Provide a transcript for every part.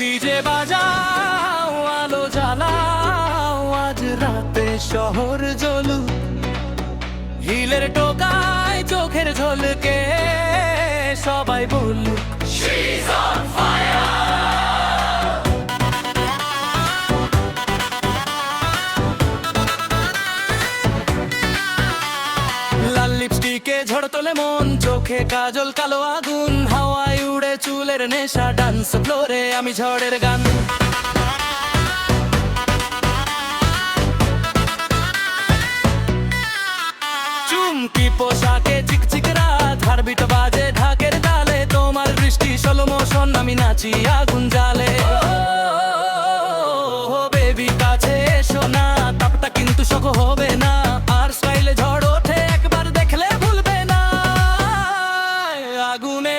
DJ বাজাও, আলো জ্বালাও, আজ রাতে শহর জ্বলু। হিলের টোকায় চোখের ঝলকে সবাই বলুক লাল লিপস্টিকে ঝড় তোলে মন, চোখে কাজল কালো আগুন হাওয়ায় উড়ে চুলের নেশা ডান্স ফ্লোরে আমি ঝড়ের গান। চুমকি পোশাকে চিকচিক রাত, হারবিট বাজে ঢাকের তালে। তোমার বৃষ্টি সলো মোশন আমি নাচি আগুন জালে বেবি কাছে এসো না, তাপটা কিন্তু হবে না। আর স্টাইলে ঝড় ওঠে, একবার দেখলে ভুলবে না। আগুনে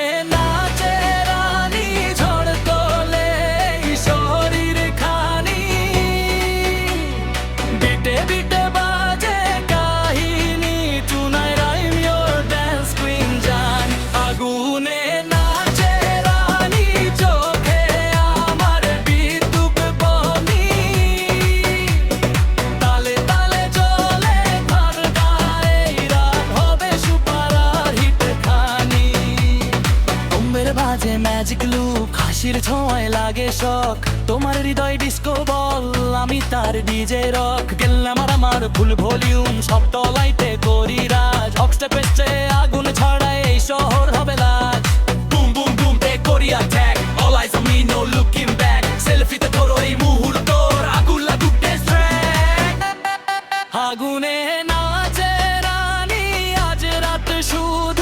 ম্যাজিক লুক হাসির ছোঁয়ায় লাগে শখ। তোমার হৃদয় ডিস্কো বল আমি তার ডিজে রক গেলাম আর আমার ফুল ভলিউম সব তলাইতে করি রাজ। হকস্টে পেস্টে আগুন ছড়ায় এই শহর হবে লাজ। বুম বুম বুম তে করি attack all eyes on me no looking back সেলফিতে ধরো এই মুহূর্ত আগুন লাগুক টেস্ট ট্র্যাক আগুনে নাচে রানী আজ রাত শুধু